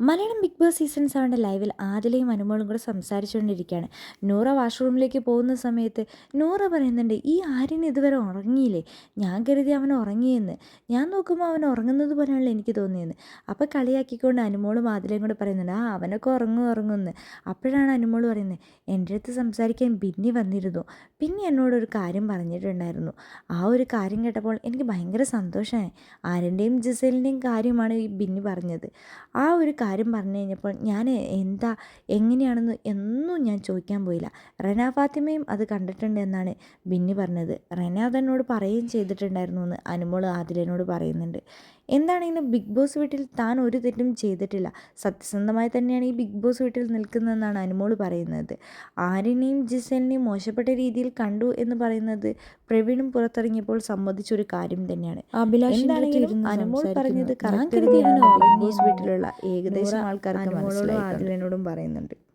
Malayalam big Boss season സെവന്റെ ലൈവിൽ ആദിലയും അനുമോളും കൂടെ സംസാരിച്ചുകൊണ്ടിരിക്കുകയാണ്. നൂറ വാഷ്റൂമിലേക്ക് പോകുന്ന സമയത്ത് നൂറ പറയുന്നുണ്ട് ഈ ആര്യൻ ഇതുവരെ ഉറങ്ങിയില്ലേ? ഞാൻ കരുതി അവൻ ഉറങ്ങിയെന്ന്. ഞാൻ നോക്കുമ്പോൾ അവൻ ഉറങ്ങുന്നത് പോലെയാണല്ലോ എനിക്ക് തോന്നിയെന്ന്. അപ്പോൾ കളിയാക്കിക്കൊണ്ട് അനുമോളും ആദിലയും കൂടെ പറയുന്നുണ്ട് ആ അവനൊക്കെ ഉറങ്ങും ഉറങ്ങുമെന്ന്. അപ്പോഴാണ് അനുമോൾ പറയുന്നത് എന്റെ അടുത്ത് സംസാരിക്കാൻ ബിന്നി വന്നിരുന്നു. പിന്നെ എന്നോടൊരു കാര്യം പറഞ്ഞിട്ടുണ്ടായിരുന്നു. ആ ഒരു കാര്യം കേട്ടപ്പോൾ എനിക്ക് ഭയങ്കര സന്തോഷമായി. ആര്യന്റെയും ജിസേലിന്റെയും കാര്യമാണ് ഈ ബിന്നി പറഞ്ഞത്. ആ ഒരു കാര്യം പറഞ്ഞു കഴിഞ്ഞപ്പോൾ ഞാൻ എന്താ എങ്ങനെയാണെന്ന് എന്നും ഞാൻ ചോദിക്കാൻ പോയില്ല. റന ഫാത്തിമയും അത് കണ്ടിട്ടുണ്ട് എന്നാണ് ബിന്നി പറഞ്ഞത്. റന അതെന്നോട് പറയുകയും ചെയ്തിട്ടുണ്ടായിരുന്നു എന്ന് അനുമോൾ ആദിലിനോട് പറയുന്നുണ്ട്. എന്താണെങ്കിലും ബിഗ് ബോസ് വീട്ടിൽ താൻ ഒരു തെറ്റും ചെയ്തിട്ടില്ല? സത്യസന്ധമായി തന്നെയാണ് ഈ ബിഗ് ബോസ് വീട്ടിൽ നിൽക്കുന്നതെന്നാണ് അനുമോൾ പറയുന്നത്. ആര്യനെയും ജിസലിനെയും മോശപ്പെട്ട രീതിയിൽ കണ്ടു എന്ന് പറയുന്നത് പ്രവീണും പുറത്തിറങ്ങിയപ്പോൾ സമ്മതിച്ചൊരു കാര്യം തന്നെയാണ്. അഭിലാഷ് എന്താണെങ്കിലും അനുമോൾ പറഞ്ഞത് കറക്റ്റ് ബിഗ് ബോസ് വീട്ടിലുള്ള ഏകദേശം ആൾക്കാർക്ക് മനസ്സിലായി പറയുന്നുണ്ട്.